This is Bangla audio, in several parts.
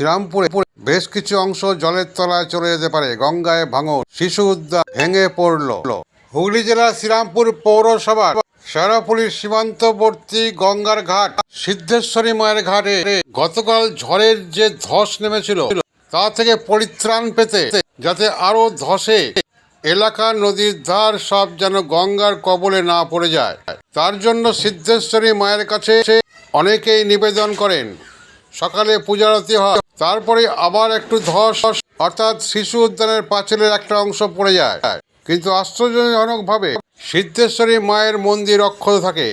শ্রীরামপুরে বেশ কিছু অংশ জলের তলায় চলে যেতে পারে। গঙ্গায় ভাঙন, শিশু উদ্যান ভেঙে পড়ল। হুগলি জেলার শ্রীরামপুর পৌরসভার শেরাপুলির সীমান্তবর্তী গঙ্গার ঘাট, সিদ্ধেশ্বরী মায়ের ঘাটে গতকাল ঝড়ের যে ধস নেমেছিল, তা থেকে পরিত্রাণ পেতে যাতে আরও ধসে এলাকার নদীর ধার সব যেন গঙ্গার কবলে না পড়ে যায়। তার জন্য সিদ্ধেশ্বরী মায়ের কাছে অনেকেই নিবেদন করেন। সকালে পূজারতি হয়। তারপরে আবার একটু ধস অর্থাৎ শিশু উদ্যানের পাঁচিলের একটা অংশ পড়ে যায়। কিন্তু আশ্চর্যজনকভাবে সিদ্ধেশ্বরী মায়ের মন্দির অক্ষত থাকে।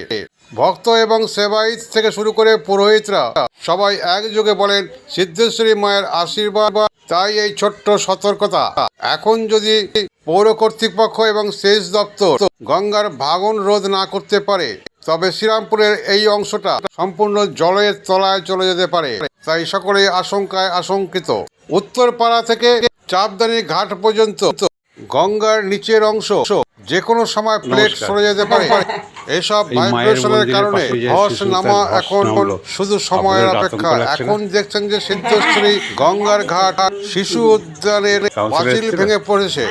ভক্ত এবং সেবাইত থেকে শুরু করে পুরোহিতরা সবাই একযোগে বলেন, সিদ্ধেশ্বরী মায়ের আশীর্বাদ, তাই এই ছোট্ট সতর্কতা। এখন যদি পৌর কর্তৃপক্ষ এবং সেচ দপ্তর গঙ্গার ভাগন রোধ না করতে পারে, তবে শ্রীরামপুরের এই অংশটা সম্পূর্ণ জলের তলায় চলে যেতে পারে। তাই সকলে আশঙ্কায় আশঙ্কিত। উত্তরপাড়া থেকে চাপদানি ঘাট পর্যন্ত গঙ্গার নিচের অংশ যে কোনো সময় প্লেট সরে যেতে পারে। এসব ভাইব্রেশনের কারণে ধস নামা এখন শুধু সময়ের অপেক্ষা? এখন দেখছেন যে সিদ্ধেশ্বরী গঙ্গার ঘাট শিশু উদ্যানের পাঁচিল ভেঙে পড়েছে।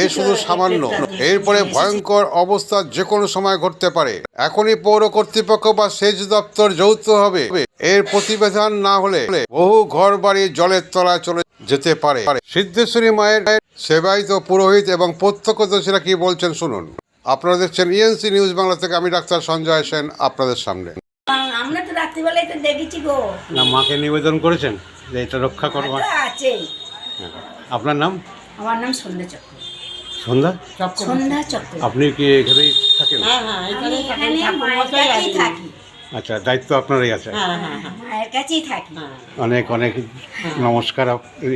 এ শুধু সামান্য। এরপরে ভয়ঙ্কর অবস্থা যে কোনো সময় ঘটতে পারে। এখনই পৌর কর্তৃপক্ষ বা সেচ দপ্তর যৌথভাবে এর প্রতিবেদন না হলে বহু ঘর বাড়ি জলের তলায় চলে যেতে পারে। সিদ্ধেশ্বরী মায়ের সেবায়িত পুরোহিত এবং প্রত্যক্ষদর্শীরা কি বলছেন শুনুন। আপনারা দেখছেন ইএনসি নিউজ বাংলা থেকে আমি ডাক্তার সঞ্জয় সেন আপনাদের সামনে। আমরা তো রাত্রিবেলায় তো দেখেছি গো। না মাকে নিবেদন করেছেন যে এটা রক্ষা করব আছে। আপনার নাম? আমার নাম সন্ধ্যা চক্র। সন্ধ্যা? সন্ধ্যা চক্র। আপনি কি এখানেই থাকেন? আমি এখানে মায়ের থাকি। আচ্ছা দায়িত্ব আপনারই আছে। মায়ের কাছেই থাকি। অনেক অনেক নমস্কার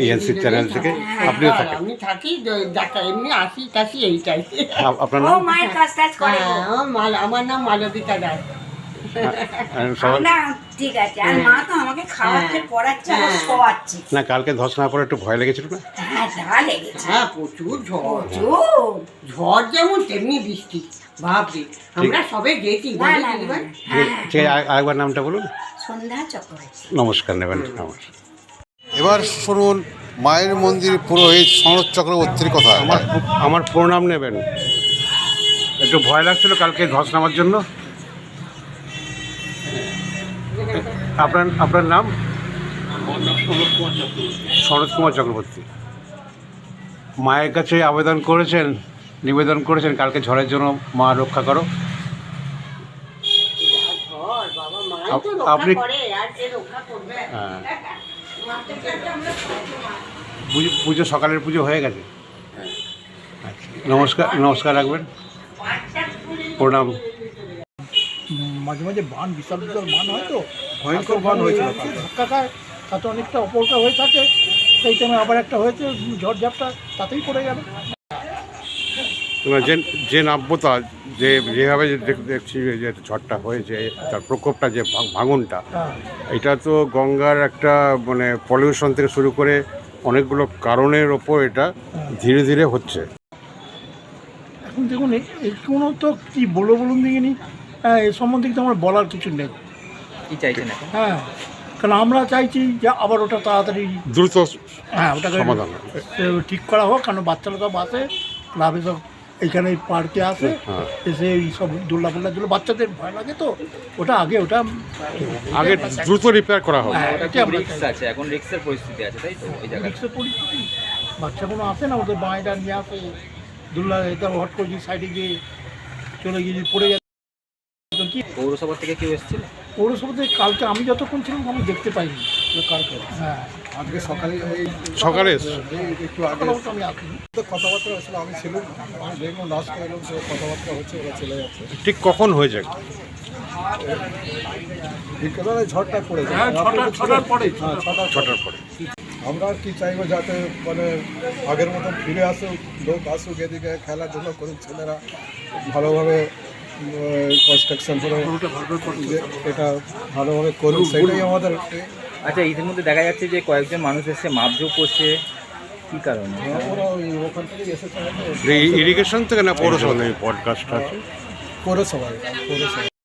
ইএনসি চ্যানেল থেকে। আপনিও থাকেন? আমি থাকি ডাক্তার এমনি আসি টাসি এইটাই। আপ- আপনার ও নাম মায়ের কাজ টাজ করে গো। হ্যাঁ, আমার নাম মালবিকা না ঠিক আছে। আর মা তো আমাকে খাওয়াচ্ছে পড়াচ্ছে আর শোয়াচ্ছে। না কালকে ধস না পড়ে একটু ভয় লেগেছিল না? হ্যাঁ তা লেগেছে। হ্যাঁ প্রচুর ঝড়। ঝড় যেমন তেমনি বৃষ্টি। ভাবছি আমরা সবে গেছি? হ্যাঁ ঠিক আছে, আরেকবার নামটা বলুন। সন্ধ্যা চক্রবর্তী। নমস্কার নেবেন আমার এবার শুনুন মায়ের মন্দির পুরোহিত সনদ চক্রবর্তীর কথা। আমার আমার প্রণাম নেবেন। একটু ভয় লাগছিল কালকে ধস নামার জন্য। আপনার আপনার নাম? শরৎ কুমার চক্রবর্তী। মায়ের কাছে আবেদন করেছেন নিবেদন করেছেন কালকে ঝড়ের জন্য মা রক্ষা করো। আপনি- করে আর কে রক্ষা করবে। হ্যাঁ। পুজো পুজো সকালের পুজো হয়ে গেছে? আচ্ছা নমস্কার নমস্কার রাখবেন। প্রণাম। মাঝে মাঝে বান বিশাল বিশাল বান হয় তো? ভয়ঙ্কর বান হয়েছিল ধাক্কা খায় তাতে অনেকটা অপরটা হয়ে থাকে সেই টাইমে আবার একটা হয়েছে ঝড়ঝাপটা তাতেই পড়ে গেল। যে যে নাব্যতা যে যেভাবে যে দেখছি যে ঝড়টা হয়েছে তার প্রকোপটা যে ভাঙনটা হ্যাঁ। এটা তো গঙ্গার একটা মানে পলিউশন থেকে শুরু করে অনেকগুলো কারণের ওপর এটা ধীরে ধীরে হচ্ছে। এখন দেখুন এ- এগুলো তো কি বলব বলুন দেখিনি। হ্যাঁ এ সম্বন্ধে কিন্তু আমার বলার কিছু নেই। কি চাইছেন এখন? হ্যাঁ কারণ আমরা চাইছি যে আবার ওটা তাড়াতাড়ি দ্রুত হ্যাঁ ওটাকে সমাধান ঠিক করা হোক কারণ বাচ্চারা সব আসে ক্লাবে সব এইখানে পার্কে আসে হ্যাঁ। এসে এই সব দোল্লা ফোল্লা দিল বাচ্চাদের ভয় লাগে তো ওটা আগে ওটা আগে দ্রুত রিপেয়ার করা হবে হ্যাঁ, রিক্স আছে এখন রিক্সের পরিস্থিতি আছে তাই তো? ওই জায়গায় রিক্সের পরিস্থিতি। বাচ্চা কোনো আসে না ওদের বাঁয়টা নিয়ে আসে দুল্লা এটা হট করে সাইডে গিয়ে চলে গিয়ে পড়ে যায় কি? পৌরসভা থেকে কেউ এসেছিল? পৌরসভাতে কালকে আমি যতক্ষণ ছিলাম আমি দেখতে পাইনি। কালকে। হ্যাঁ। আজকে সকালে এই সকালে এসছে। একটু আগে আমি আসিনি কথাবার্তা হচ্ছিল আমি ছিলাম। আমি দেখলাম লাস্ট এলাম সে কথাবার্তা হচ্ছে ওরা চলে যাচ্ছে। ঠিক কখন বিকেলবেলায় ঝড়টা হ্যাঁ ছটা ছটার পরে হ্যাঁ ছটার পরে। আমরা আর কি চাইব যাতে মানে আগের মতো ফিরে আসুক লোক আসুক এদিকে খেলাধুলো করুক ছেলেরা ভালোভাবে কনস্ট্রাকশন করে এটা ভালোভাবে করুক সেটাই আমাদের আচ্ছা ইতিমধ্যে দেখা যাচ্ছে যে কয়েকজন মানুষ এসে মাপঝোপ করছে। কি কারণে? হয়তো। ইরিগেশন থেকে না পৌরসভা পডকাস্ট আছে পৌরসভায়। পৌরসভা